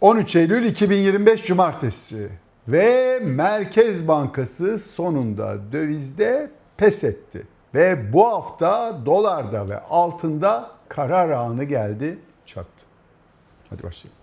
13 Eylül 2025 Cumartesi ve Merkez Bankası sonunda dövizde pes etti. Ve bu hafta dolarda ve altında karar anı geldi çattı. Hadi başlayalım.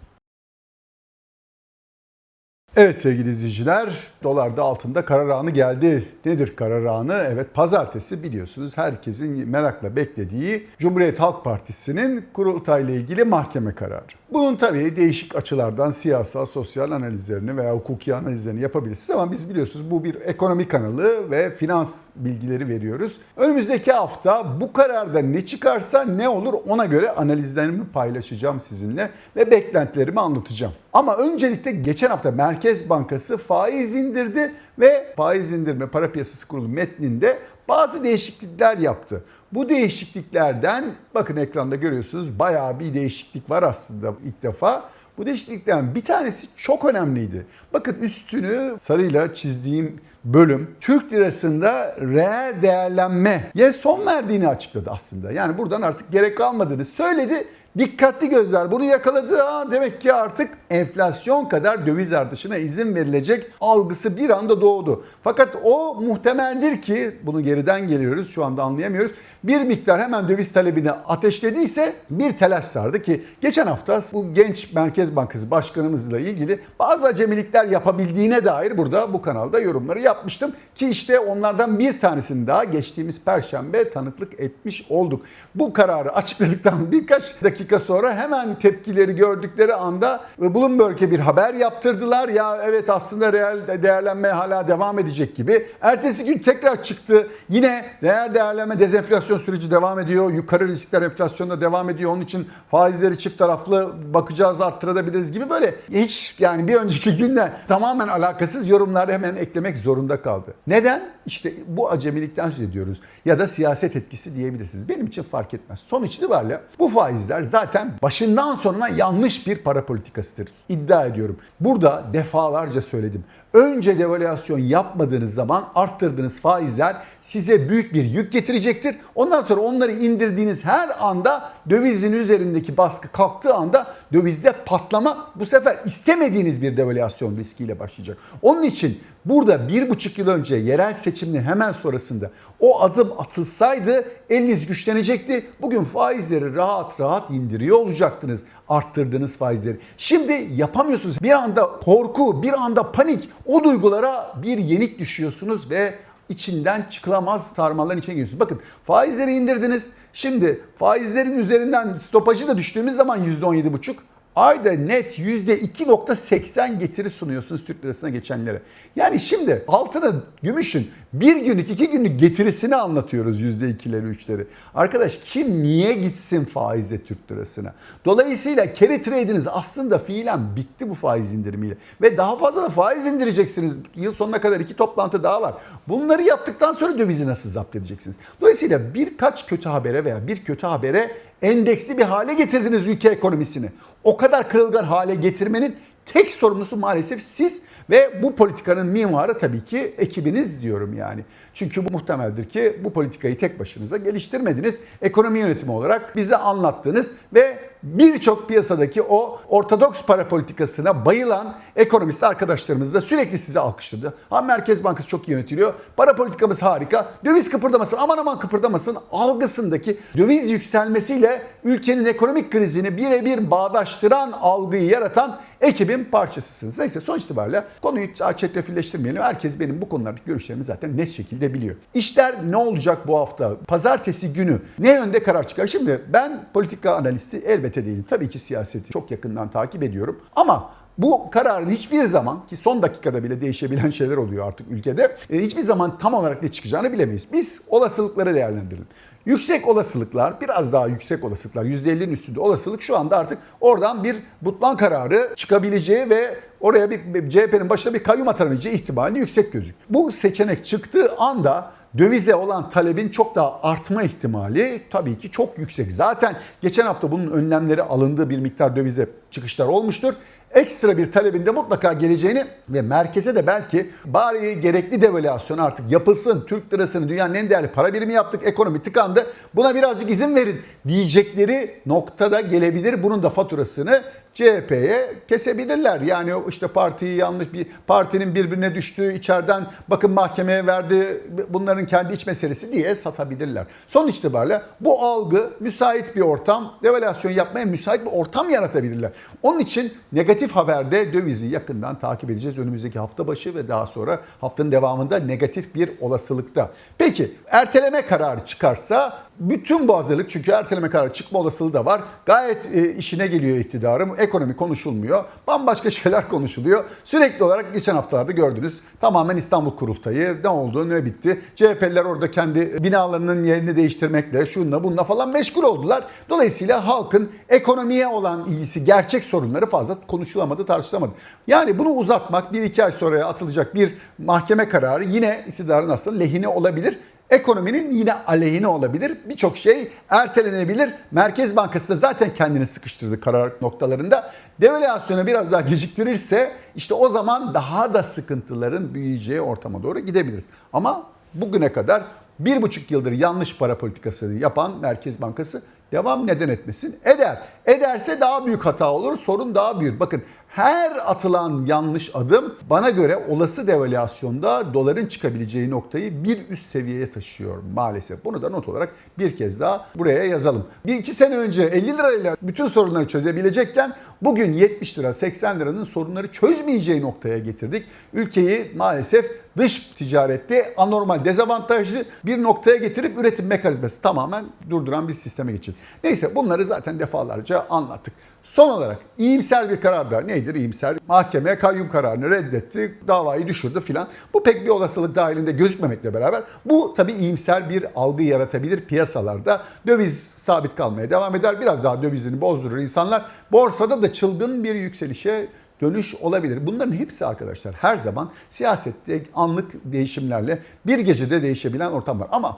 Evet sevgili izleyiciler, dolarda altında karar anı geldi. Nedir karar anı? Evet pazartesi biliyorsunuz herkesin merakla beklediği Cumhuriyet Halk Partisi'nin kurultayla ilgili mahkeme kararı. Bunun tabii değişik açılardan siyasal, sosyal analizlerini veya hukuki analizlerini yapabilirsiniz ama biz biliyorsunuz bu bir ekonomi kanalı ve finans bilgileri veriyoruz. Önümüzdeki hafta bu kararda ne çıkarsa ne olur ona göre analizlerimi paylaşacağım sizinle ve beklentilerimi anlatacağım. Ama öncelikle geçen hafta Merkez Bankası faiz indirdi ve faiz indirme para piyasası kurulu metninde bazı değişiklikler yaptı. Bu değişikliklerden bakın ekranda görüyorsunuz bayağı bir değişiklik var aslında ilk defa. Bu değişikliklerden bir tanesi çok önemliydi. Bakın üstünü sarıyla çizdiğim bölüm Türk lirasında reel değerlenmeye son verdiğini açıkladı aslında. Yani buradan artık gerek kalmadığını söyledi. Dikkatli gözler bunu yakaladı. Ha, demek ki artık enflasyon kadar döviz artışına izin verilecek algısı bir anda doğdu. Fakat o muhtemeldir ki bunu geriden geliyoruz şu anda anlayamıyoruz. Bir miktar hemen döviz talebini ateşlediyse bir telaş sardı ki geçen hafta bu genç Merkez Bankası Başkanımızla ilgili bazı acemilikler yapabildiğine dair burada bu kanalda yorumları yapmıştım. Ki işte onlardan bir tanesini daha geçtiğimiz perşembe tanıklık etmiş olduk. Bu kararı açıkladıktan birkaç dakika sonra hemen tepkileri gördükleri anda Bloomberg'e bir haber yaptırdılar. Ya evet aslında reel değerlenme hala devam edecek gibi. Ertesi gün tekrar çıktı. Yine reel değerlenme dezenflasyon süreci devam ediyor. Yukarı riskler enflasyonda devam ediyor. Onun için faizleri çift taraflı bakacağız arttırabiliriz gibi böyle hiç yani bir önceki günle tamamen alakasız yorumları hemen eklemek zorunda kaldı. Neden? İşte bu acemilikten söz ediyoruz. Ya da siyaset etkisi diyebilirsiniz. Benim için fark etmez. Sonuç itibariyle bu faizler zaten başından sonuna yanlış bir para politikasıdır. İddia ediyorum. Burada defalarca söyledim. Önce devalüasyon yapmadığınız zaman arttırdığınız faizler size büyük bir yük getirecektir. Ondan sonra onları indirdiğiniz her anda dövizin üzerindeki baskı kalktığı anda dövizde patlama bu sefer istemediğiniz bir devalüasyon riskiyle başlayacak. Onun için burada bir buçuk yıl önce yerel seçimin hemen sonrasında o adım atılsaydı eliniz güçlenecekti. Bugün faizleri rahat rahat indiriyor olacaktınız arttırdığınız faizleri. Şimdi yapamıyorsunuz. Bir anda korku, bir anda panik o duygulara bir yenik düşüyorsunuz ve içinden çıkılamaz sarmalların içine giriyorsunuz. Bakın faizleri indirdiniz. Şimdi faizlerin üzerinden stopajı da düştüğümüz zaman %17,5 ayda net %2.80 getiri sunuyorsunuz Türk lirasına geçenlere. Yani şimdi altına gümüşün bir günlük iki günlük getirisini anlatıyoruz %2'leri üçleri. Arkadaş kim niye gitsin faize Türk lirasına? Dolayısıyla carry trade'iniz aslında fiilen bitti bu faiz indirimiyle. Ve daha fazla da faiz indireceksiniz. Yıl sonuna kadar iki toplantı daha var. Bunları yaptıktan sonra dövizi nasıl zapt edeceksiniz? Dolayısıyla birkaç kötü habere veya bir kötü habere endeksli bir hale getirdiniz ülke ekonomisini. O kadar kırılgan hale getirmenin tek sorumlusu maalesef siz ve bu politikanın mimarı tabii ki ekibiniz diyorum yani. Çünkü bu muhtemeldir ki bu politikayı tek başınıza geliştirmediniz. Ekonomi yönetimi olarak bize anlattınız ve birçok piyasadaki o ortodoks para politikasına bayılan ekonomist arkadaşlarımız da sürekli size alkışladı. Ha Merkez Bankası çok iyi yönetiliyor. Para politikamız harika. Döviz kıpırdamasın aman aman kıpırdamasın algısındaki döviz yükselmesiyle ülkenin ekonomik krizini birebir bağdaştıran algıyı yaratan ekibin parçasısınız. Neyse sonuç itibariyle konuyu çetrefilleştirmeyelim. Herkes benim bu konulardaki görüşlerimi zaten net şekilde biliyor. İşler ne olacak bu hafta? Pazartesi günü ne yönde karar çıkar? Şimdi ben politika analisti elbette değilim. Tabii ki siyaseti çok yakından takip ediyorum. Ama bu kararın hiçbir zaman ki son dakikada bile değişebilen şeyler oluyor artık ülkede. e, hiçbir zaman tam olarak ne çıkacağını bilemeyiz. Biz olasılıkları değerlendirelim. Yüksek olasılıklar, biraz daha yüksek olasılıklar, %50'nin üstünde olasılık şu anda artık oradan bir butlan kararı çıkabileceği ve oraya bir CHP'nin başına bir kayyum atanabileceği ihtimali yüksek gözük. Bu seçenek çıktığı anda dövize olan talebin çok daha artma ihtimali tabii ki çok yüksek. Zaten geçen hafta bunun önlemleri alındığı bir miktar dövize çıkışlar olmuştur ekstra bir talebinde mutlaka geleceğini ve merkeze de belki bari gerekli devalüasyon artık yapılsın. Türk lirasını dünyanın en değerli para birimi yaptık. Ekonomi tıkandı. Buna birazcık izin verin diyecekleri noktada gelebilir. Bunun da faturasını CHP'ye kesebilirler. Yani işte partiyi yanlış bir partinin birbirine düştüğü içeriden bakın mahkemeye verdi bunların kendi iç meselesi diye satabilirler. Son itibariyle bu algı müsait bir ortam, devalüasyon yapmaya müsait bir ortam yaratabilirler. Onun için negatif haberde dövizi yakından takip edeceğiz önümüzdeki hafta başı ve daha sonra haftanın devamında negatif bir olasılıkta. Peki erteleme kararı çıkarsa bütün bu hazırlık çünkü erteleme kararı çıkma olasılığı da var. Gayet e, işine geliyor iktidarım. Ekonomi konuşulmuyor. Bambaşka şeyler konuşuluyor. Sürekli olarak geçen haftalarda gördünüz. Tamamen İstanbul Kurultayı ne oldu ne bitti. CHP'liler orada kendi binalarının yerini değiştirmekle şunla bununla falan meşgul oldular. Dolayısıyla halkın ekonomiye olan ilgisi gerçek sorunları fazla konuşulamadı tartışılamadı. Yani bunu uzatmak bir iki ay sonraya atılacak bir mahkeme kararı yine iktidarın aslında lehine olabilir. Ekonominin yine aleyhine olabilir. Birçok şey ertelenebilir. Merkez Bankası da zaten kendini sıkıştırdı karar noktalarında. Devalüasyonu biraz daha geciktirirse işte o zaman daha da sıkıntıların büyüyeceği ortama doğru gidebiliriz. Ama bugüne kadar bir buçuk yıldır yanlış para politikasını yapan Merkez Bankası devam neden etmesin? Eder. Ederse daha büyük hata olur, sorun daha büyür. Bakın her atılan yanlış adım bana göre olası devalüasyonda doların çıkabileceği noktayı bir üst seviyeye taşıyor maalesef. Bunu da not olarak bir kez daha buraya yazalım. Bir iki sene önce 50 lirayla bütün sorunları çözebilecekken bugün 70 lira 80 liranın sorunları çözmeyeceği noktaya getirdik. Ülkeyi maalesef dış ticarette anormal dezavantajlı bir noktaya getirip üretim mekanizması tamamen durduran bir sisteme geçirdik. Neyse bunları zaten defalarca anlattık. Son olarak iyimser bir karar da nedir iyimser? Mahkeme kayyum kararını reddetti, davayı düşürdü filan. Bu pek bir olasılık dahilinde gözükmemekle beraber bu tabii iyimser bir algı yaratabilir piyasalarda. Döviz sabit kalmaya devam eder. Biraz daha dövizini bozdurur insanlar. Borsada da çılgın bir yükselişe dönüş olabilir. Bunların hepsi arkadaşlar her zaman siyasette anlık değişimlerle bir gecede değişebilen ortam var. Ama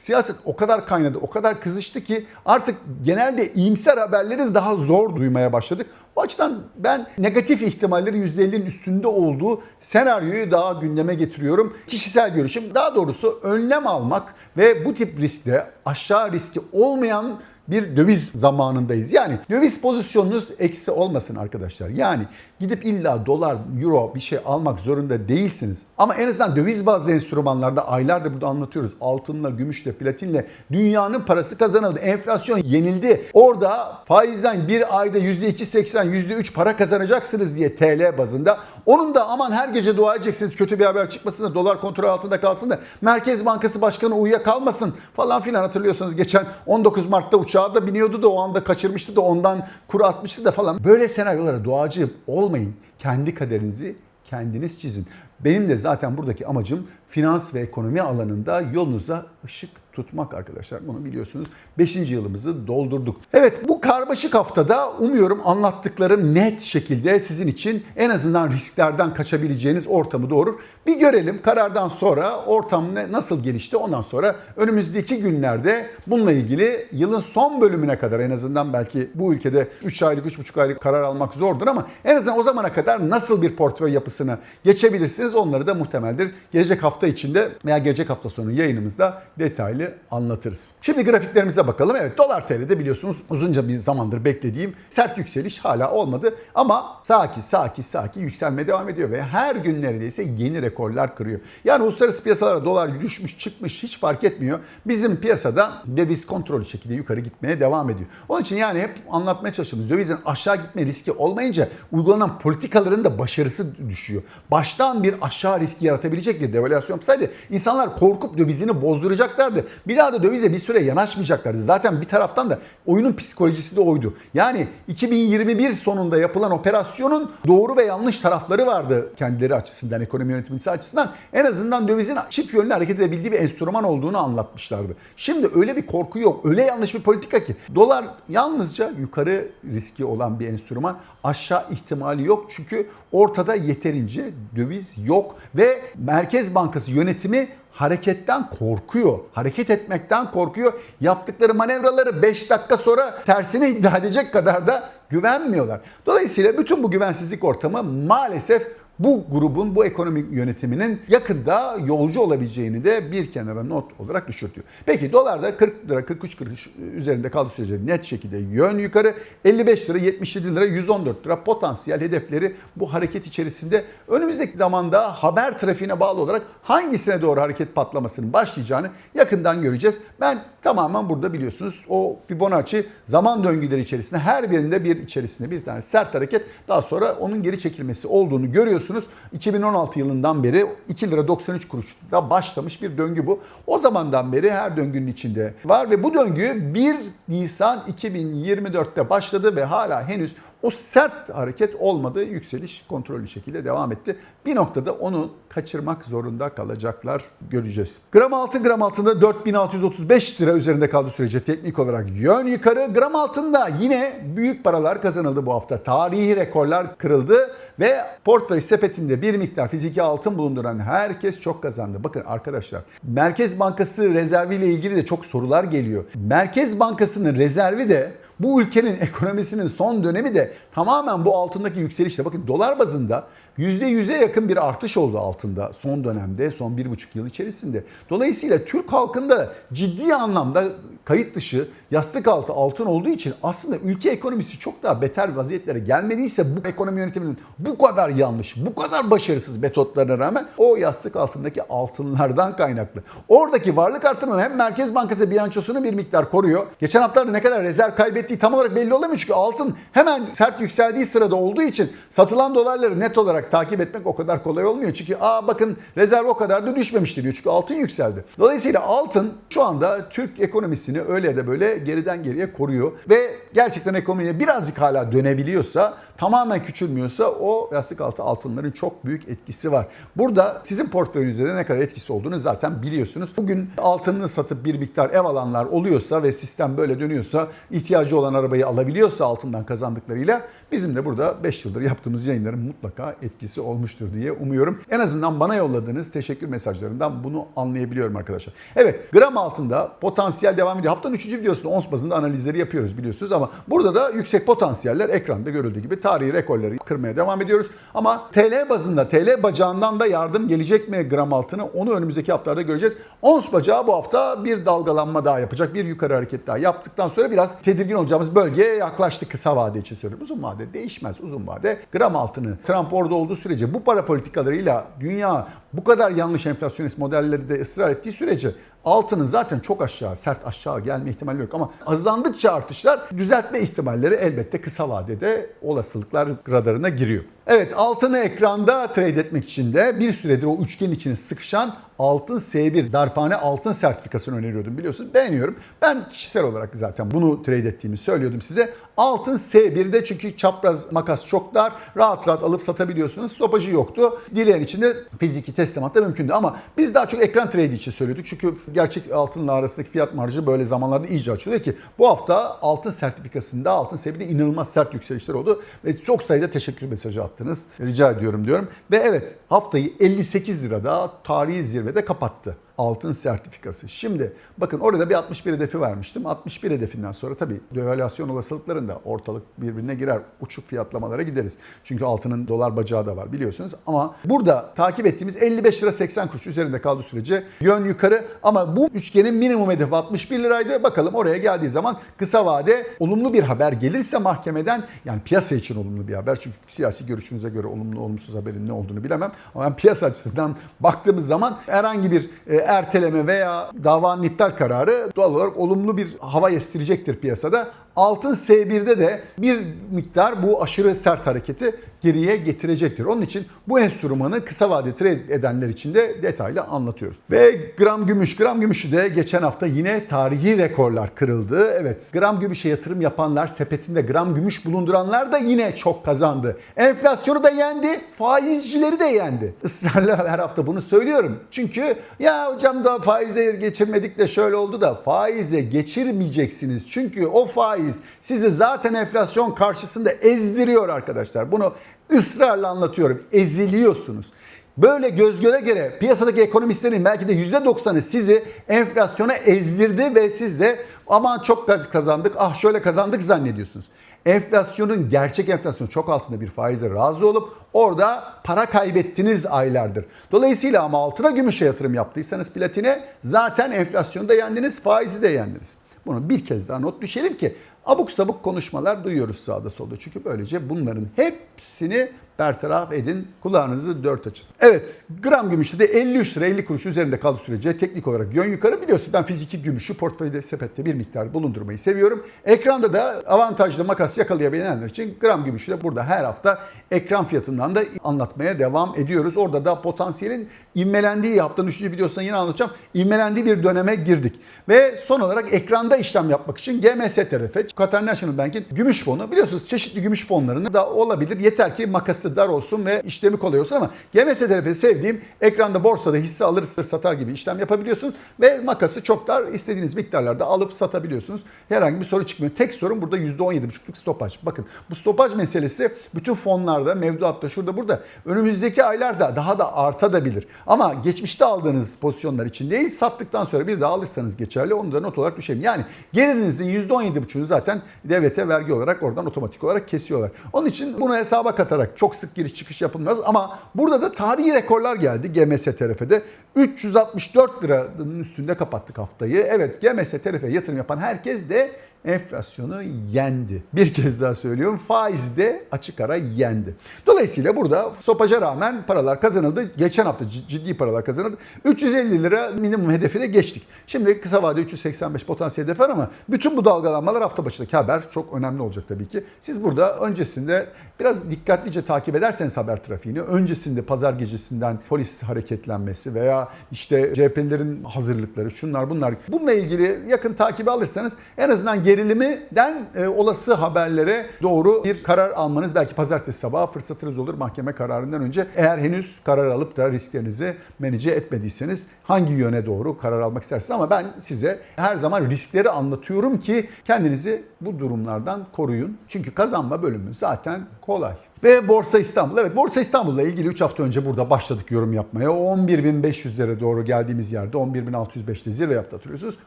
siyaset o kadar kaynadı, o kadar kızıştı ki artık genelde iyimser haberleri daha zor duymaya başladık. O açıdan ben negatif ihtimallerin %50'nin üstünde olduğu senaryoyu daha gündeme getiriyorum. Kişisel görüşüm daha doğrusu önlem almak ve bu tip riskte aşağı riski olmayan bir döviz zamanındayız. Yani döviz pozisyonunuz eksi olmasın arkadaşlar. Yani gidip illa dolar, euro bir şey almak zorunda değilsiniz. Ama en azından döviz bazlı enstrümanlarda aylardır burada anlatıyoruz. Altınla, gümüşle, platinle dünyanın parası kazanıldı. Enflasyon yenildi. Orada faizden bir ayda %2.80, %3 para kazanacaksınız diye TL bazında. Onun da aman her gece dua edeceksiniz kötü bir haber çıkmasın da dolar kontrol altında kalsın da Merkez Bankası Başkanı uyuya kalmasın falan filan hatırlıyorsanız geçen 19 Mart'ta uçağa da biniyordu da o anda kaçırmıştı da ondan kuru atmıştı da falan. Böyle senaryolara duacı olmayın. Kendi kaderinizi kendiniz çizin. Benim de zaten buradaki amacım finans ve ekonomi alanında yolunuza ışık tutmak arkadaşlar. Bunu biliyorsunuz 5. yılımızı doldurduk. Evet bu karmaşık haftada umuyorum anlattıklarım net şekilde sizin için en azından risklerden kaçabileceğiniz ortamı doğurur. Bir görelim karardan sonra ortam ne, nasıl gelişti ondan sonra önümüzdeki günlerde bununla ilgili yılın son bölümüne kadar en azından belki bu ülkede 3 aylık 3,5 aylık karar almak zordur ama en azından o zamana kadar nasıl bir portföy yapısına geçebilirsiniz onları da muhtemeldir. Gelecek hafta içinde veya gelecek hafta sonu yayınımızda detaylı anlatırız. Şimdi grafiklerimize bakalım. Evet dolar TL'de biliyorsunuz uzunca bir zamandır beklediğim sert yükseliş hala olmadı ama sakin sakin sakin yükselmeye devam ediyor ve her gün neredeyse yeni rekorlar kırıyor. Yani uluslararası piyasalara dolar düşmüş çıkmış hiç fark etmiyor. Bizim piyasada döviz kontrollü şekilde yukarı gitmeye devam ediyor. Onun için yani hep anlatmaya çalıştığımız dövizin aşağı gitme riski olmayınca uygulanan politikaların da başarısı düşüyor. Baştan bir aşağı riski yaratabilecek bir devalüasyon yapsaydı insanlar korkup dövizini bozduracaklardı. Bir daha da dövize bir süre yanaşmayacaklardı. Zaten bir taraftan da oyunun psikolojisi de oydu. Yani 2021 sonunda yapılan operasyonun doğru ve yanlış tarafları vardı kendileri açısından, ekonomi yönetimcisi açısından. En azından dövizin çift yönlü hareket edebildiği bir enstrüman olduğunu anlatmışlardı. Şimdi öyle bir korku yok. Öyle yanlış bir politika ki. Dolar yalnızca yukarı riski olan bir enstrüman. Aşağı ihtimali yok. Çünkü ortada yeterince döviz yok ve Merkez Bankası yönetimi hareketten korkuyor. Hareket etmekten korkuyor. Yaptıkları manevraları 5 dakika sonra tersine iddia edecek kadar da güvenmiyorlar. Dolayısıyla bütün bu güvensizlik ortamı maalesef bu grubun, bu ekonomik yönetiminin yakında yolcu olabileceğini de bir kenara not olarak düşürtüyor. Peki dolarda 40 lira 43 kuruş üzerinde kaldığı sürece net şekilde yön yukarı 55 lira 77 lira 114 lira potansiyel hedefleri bu hareket içerisinde önümüzdeki zamanda haber trafiğine bağlı olarak hangisine doğru hareket patlamasının başlayacağını yakından göreceğiz. Ben tamamen burada biliyorsunuz o Fibonacci zaman döngüleri içerisinde her birinde bir içerisinde bir tane sert hareket daha sonra onun geri çekilmesi olduğunu görüyorsunuz. 2016 yılından beri 2 lira 93 kuruşta başlamış bir döngü bu. O zamandan beri her döngünün içinde var ve bu döngü 1 Nisan 2024'te başladı ve hala henüz o sert hareket olmadı. Yükseliş kontrollü şekilde devam etti. Bir noktada onu kaçırmak zorunda kalacaklar göreceğiz. Gram altın gram altında 4635 lira üzerinde kaldığı sürece teknik olarak yön yukarı. Gram altında yine büyük paralar kazanıldı bu hafta. Tarihi rekorlar kırıldı ve portföy sepetinde bir miktar fiziki altın bulunduran herkes çok kazandı. Bakın arkadaşlar Merkez Bankası rezervi ile ilgili de çok sorular geliyor. Merkez Bankası'nın rezervi de bu ülkenin ekonomisinin son dönemi de tamamen bu altındaki yükselişle. Bakın dolar bazında %100'e yakın bir artış oldu altında son dönemde, son bir buçuk yıl içerisinde. Dolayısıyla Türk halkında ciddi anlamda kayıt dışı yastık altı altın olduğu için aslında ülke ekonomisi çok daha beter vaziyetlere gelmediyse bu ekonomi yönetiminin bu kadar yanlış, bu kadar başarısız metotlarına rağmen o yastık altındaki altınlardan kaynaklı. Oradaki varlık artırımı hem Merkez Bankası bilançosunu bir miktar koruyor. Geçen haftalarda ne kadar rezerv kaybettiği tam olarak belli olamıyor çünkü altın hemen sert yükseldiği sırada olduğu için satılan dolarları net olarak takip etmek o kadar kolay olmuyor. Çünkü aa bakın rezerv o kadar da düşmemiştir diyor. Çünkü altın yükseldi. Dolayısıyla altın şu anda Türk ekonomisini öyle ya da böyle geriden geriye koruyor ve gerçekten ekonomiye birazcık hala dönebiliyorsa tamamen küçülmüyorsa o yastık altı altınların çok büyük etkisi var. Burada sizin portföyünüzde de ne kadar etkisi olduğunu zaten biliyorsunuz. Bugün altınını satıp bir miktar ev alanlar oluyorsa ve sistem böyle dönüyorsa ihtiyacı olan arabayı alabiliyorsa altından kazandıklarıyla bizim de burada 5 yıldır yaptığımız yayınların mutlaka etkisi olmuştur diye umuyorum. En azından bana yolladığınız teşekkür mesajlarından bunu anlayabiliyorum arkadaşlar. Evet gram altında potansiyel devam ediyor. Haftanın 3. videosunda ons bazında analizleri yapıyoruz biliyorsunuz ama burada da yüksek potansiyeller ekranda görüldüğü gibi tarihi rekorları kırmaya devam ediyoruz. Ama TL bazında TL bacağından da yardım gelecek mi gram altını onu önümüzdeki haftalarda göreceğiz. Ons bacağı bu hafta bir dalgalanma daha yapacak. Bir yukarı hareket daha yaptıktan sonra biraz tedirgin olacağımız bölgeye yaklaştı kısa vade için söylüyorum. Uzun vade değişmez uzun vade. Gram altını Trump orada olduğu sürece bu para politikalarıyla dünya bu kadar yanlış enflasyonist modelleri de ısrar ettiği sürece altının zaten çok aşağı, sert aşağı gelme ihtimali yok ama hızlandıkça artışlar düzeltme ihtimalleri elbette kısa vadede olasılıklar radarına giriyor. Evet altını ekranda trade etmek için de bir süredir o üçgen içine sıkışan altın S1 darphane altın sertifikasını öneriyordum biliyorsunuz. Beğeniyorum. Ben kişisel olarak zaten bunu trade ettiğimi söylüyordum size. Altın S1'de çünkü çapraz makas çok dar. Rahat rahat alıp satabiliyorsunuz. Stopajı yoktu. Dileyen için de fiziki teslimat da mümkündü ama biz daha çok ekran trade için söylüyorduk. Çünkü gerçek altınla arasındaki fiyat marjı böyle zamanlarda iyice açılıyor ki bu hafta altın sertifikasında altın S1'de inanılmaz sert yükselişler oldu ve çok sayıda teşekkür mesajı attınız. Rica ediyorum diyorum. Ve evet haftayı 58 lirada tarihi zirvede kapattı altın sertifikası. Şimdi bakın orada bir 61 hedefi vermiştim. 61 hedefinden sonra tabii devalüasyon olasılıklarında ortalık birbirine girer. Uçuk fiyatlamalara gideriz. Çünkü altının dolar bacağı da var biliyorsunuz. Ama burada takip ettiğimiz 55 lira 80 kuruş üzerinde kaldığı sürece yön yukarı. Ama bu üçgenin minimum hedefi 61 liraydı. Bakalım oraya geldiği zaman kısa vade olumlu bir haber gelirse mahkemeden yani piyasa için olumlu bir haber. Çünkü siyasi görüşünüze göre olumlu olumsuz haberin ne olduğunu bilemem. Ama ben piyasa açısından baktığımız zaman herhangi bir e, erteleme veya davanın iptal kararı doğal olarak olumlu bir hava estirecektir piyasada. Altın S1'de de bir miktar bu aşırı sert hareketi geriye getirecektir. Onun için bu enstrümanı kısa vade trade edenler için de detaylı anlatıyoruz. Ve gram gümüş, gram gümüşü de geçen hafta yine tarihi rekorlar kırıldı. Evet gram gümüşe yatırım yapanlar, sepetinde gram gümüş bulunduranlar da yine çok kazandı. Enflasyonu da yendi, faizcileri de yendi. Israrla her hafta bunu söylüyorum. Çünkü ya hocam da faize geçirmedik de şöyle oldu da faize geçirmeyeceksiniz. Çünkü o faiz sizi zaten enflasyon karşısında ezdiriyor arkadaşlar. Bunu ısrarla anlatıyorum. Eziliyorsunuz. Böyle göz göre göre piyasadaki ekonomistlerin belki de %90'ı sizi enflasyona ezdirdi ve siz de aman çok gaz kazandık, ah şöyle kazandık zannediyorsunuz. enflasyonun gerçek enflasyonun çok altında bir faizle razı olup orada para kaybettiniz aylardır. Dolayısıyla ama altına gümüşe yatırım yaptıysanız platine zaten enflasyonu da yendiniz, faizi de yendiniz. Bunu bir kez daha not düşelim ki abuk sabuk konuşmalar duyuyoruz sağda solda. Çünkü böylece bunların hepsini bertaraf edin. Kulağınızı dört açın. Evet gram gümüşte de 53 lira 50 kuruş üzerinde kaldığı sürece teknik olarak yön yukarı. Biliyorsunuz ben fiziki gümüşü portföyde sepette bir miktar bulundurmayı seviyorum. Ekranda da avantajlı makas yakalayabilenler için gram gümüşü de burada her hafta ekran fiyatından da anlatmaya devam ediyoruz. Orada da potansiyelin inmelendiği haftanın 3. videosunda yine anlatacağım. İnmelendiği bir döneme girdik. Ve son olarak ekranda işlem yapmak için GMS TRF, Qatar National Bank'in gümüş fonu. Biliyorsunuz çeşitli gümüş fonlarının da olabilir. Yeter ki makası dar olsun ve işlemi kolay olsun ama GMS TRF'yi sevdiğim ekranda borsada hisse alır satar gibi işlem yapabiliyorsunuz. Ve makası çok dar istediğiniz miktarlarda alıp satabiliyorsunuz. Herhangi bir sorun çıkmıyor. Tek sorun burada %17,5'luk stopaj. Bakın bu stopaj meselesi bütün fonlarda, mevduatta, şurada burada önümüzdeki aylarda daha da artabilir. Ama geçmişte aldığınız pozisyonlar için değil, sattıktan sonra bir daha alırsanız geçerli. Onu da not olarak düşelim. Yani gelirinizin %17,5'unu zaten devlete vergi olarak oradan otomatik olarak kesiyorlar. Onun için bunu hesaba katarak çok sık giriş çıkış yapılmaz ama burada da tarihi rekorlar geldi GMS TRF'de. 364 liranın üstünde kapattık haftayı. Evet GMS TRF'ye yatırım yapan herkes de enflasyonu yendi. Bir kez daha söylüyorum faiz de açık ara yendi. Dolayısıyla burada stopaja rağmen paralar kazanıldı. Geçen hafta ciddi paralar kazanıldı. 350 lira minimum hedefi de geçtik. Şimdi kısa vade 385 potansiyel hedef var ama bütün bu dalgalanmalar hafta başındaki haber çok önemli olacak tabii ki. Siz burada öncesinde biraz dikkatlice takip ederseniz haber trafiğini, öncesinde pazar gecesinden polis hareketlenmesi veya işte CHP'lilerin hazırlıkları, şunlar bunlar. Bununla ilgili yakın takibi alırsanız en azından gerilimden e, olası haberlere doğru bir karar almanız belki pazartesi sabahı fırsatınız olur mahkeme kararından önce. Eğer henüz karar alıp da risklerinizi menece etmediyseniz hangi yöne doğru karar almak istersiniz ama ben size her zaman riskleri anlatıyorum ki kendinizi bu durumlardan koruyun. Çünkü kazanma bölümü zaten kolay. Ve Borsa İstanbul. Evet Borsa İstanbul'la ilgili 3 hafta önce burada başladık yorum yapmaya. O 11.500'lere doğru geldiğimiz yerde 11.605'te zirve yaptı hatırlıyorsunuz.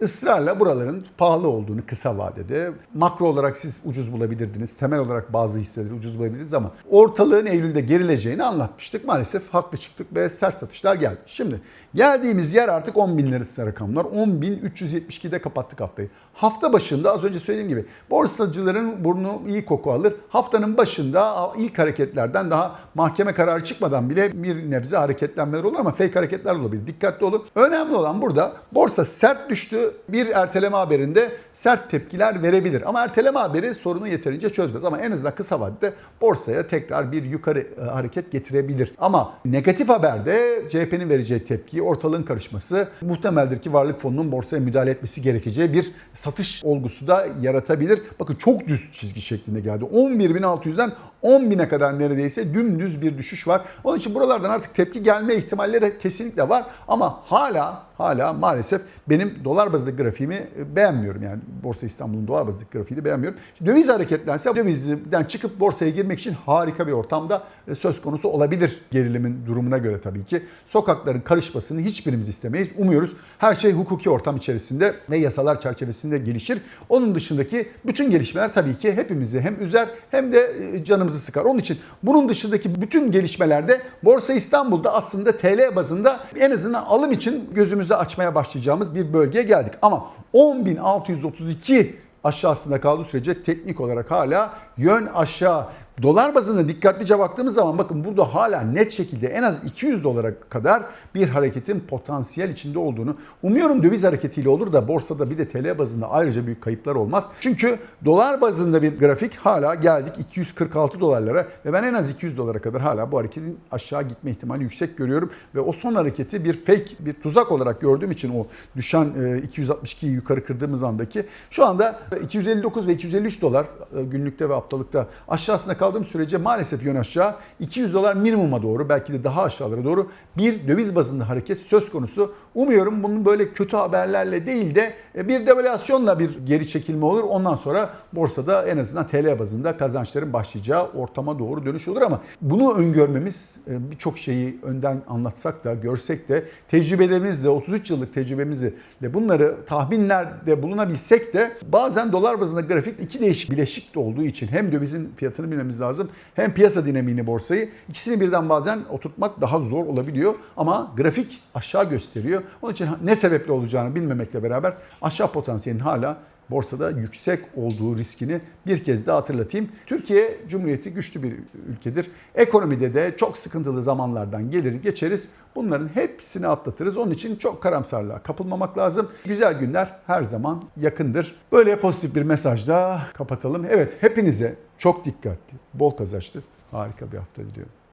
Israrla buraların pahalı olduğunu kısa vadede makro olarak siz ucuz bulabilirdiniz. Temel olarak bazı hisseleri ucuz bulabilirdiniz ama ortalığın Eylül'de gerileceğini anlatmıştık. Maalesef haklı çıktık ve sert satışlar geldi. Şimdi geldiğimiz yer artık 10 bin lira rakamlar. 10.372'de kapattık haftayı. Hafta başında az önce söylediğim gibi borsacıların burnu iyi koku alır. Haftanın başında ilk hareketlerden daha mahkeme kararı çıkmadan bile bir nebze hareketlenmeler olur ama fake hareketler olabilir. Dikkatli olun. Önemli olan burada borsa sert düştü. Bir erteleme haberinde sert tepkiler verebilir. Ama erteleme haberi sorunu yeterince çözmez. Ama en azından kısa vadede borsaya tekrar bir yukarı e, hareket getirebilir. Ama negatif haberde CHP'nin vereceği tepki, ortalığın karışması muhtemeldir ki varlık fonunun borsaya müdahale etmesi gerekeceği bir satış olgusu da yaratabilir. Bakın çok düz çizgi şeklinde geldi. 11.600'den 10.000'e kadar neredeyse dümdüz bir düşüş var. Onun için buralardan artık tepki gelme ihtimalleri kesinlikle var. Ama hala hala maalesef benim dolar bazlı grafiğimi beğenmiyorum. Yani Borsa İstanbul'un dolar bazlı grafiğini beğenmiyorum. Döviz hareketlense dövizden çıkıp borsaya girmek için harika bir ortamda söz konusu olabilir gerilimin durumuna göre tabii ki. Sokakların karışmasını hiçbirimiz istemeyiz. Umuyoruz her şey hukuki ortam içerisinde ve yasalar çerçevesinde gelişir. Onun dışındaki bütün gelişmeler tabii ki hepimizi hem üzer hem de canımızı sıkar. Onun için bunun dışındaki bütün gelişmelerde Borsa İstanbul'da aslında TL bazında en azından alım için gözümüzü açmaya başlayacağımız bir bölgeye geldik. Ama 10.632 aşağısında kaldığı sürece teknik olarak hala yön aşağı. Dolar bazında dikkatlice baktığımız zaman bakın burada hala net şekilde en az 200 dolara kadar bir hareketin potansiyel içinde olduğunu umuyorum döviz hareketiyle olur da borsada bir de TL bazında ayrıca büyük kayıplar olmaz. Çünkü dolar bazında bir grafik hala geldik 246 dolarlara ve ben en az 200 dolara kadar hala bu hareketin aşağı gitme ihtimali yüksek görüyorum ve o son hareketi bir fake bir tuzak olarak gördüğüm için o düşen 262'yi yukarı kırdığımız andaki şu anda 259 ve 253 dolar günlükte ve haftalıkta aşağısında kaldığım sürece maalesef yön aşağı 200 dolar minimuma doğru belki de daha aşağılara doğru bir döviz bazında hareket söz konusu. Umuyorum bunun böyle kötü haberlerle değil de e, bir devalüasyonla bir geri çekilme olur. Ondan sonra borsada en azından TL bazında kazançların başlayacağı ortama doğru dönüş olur ama bunu öngörmemiz e, birçok şeyi önden anlatsak da görsek de tecrübelerimizle 33 yıllık tecrübemizle bunları tahminlerde bulunabilsek de bazen dolar bazında grafik iki değişik bileşik de olduğu için hem dövizin fiyatını bilmemiz lazım hem piyasa dinamiğini borsayı ikisini birden bazen oturtmak daha zor olabiliyor ama grafik aşağı gösteriyor. Onun için ne sebeple olacağını bilmemekle beraber aşağı potansiyelin hala borsada yüksek olduğu riskini bir kez daha hatırlatayım. Türkiye Cumhuriyeti güçlü bir ülkedir. Ekonomide de çok sıkıntılı zamanlardan gelir geçeriz. Bunların hepsini atlatırız. Onun için çok karamsarlığa kapılmamak lazım. Güzel günler her zaman yakındır. Böyle pozitif bir mesajla kapatalım. Evet hepinize çok dikkatli, bol kazançlı, harika bir hafta diliyorum.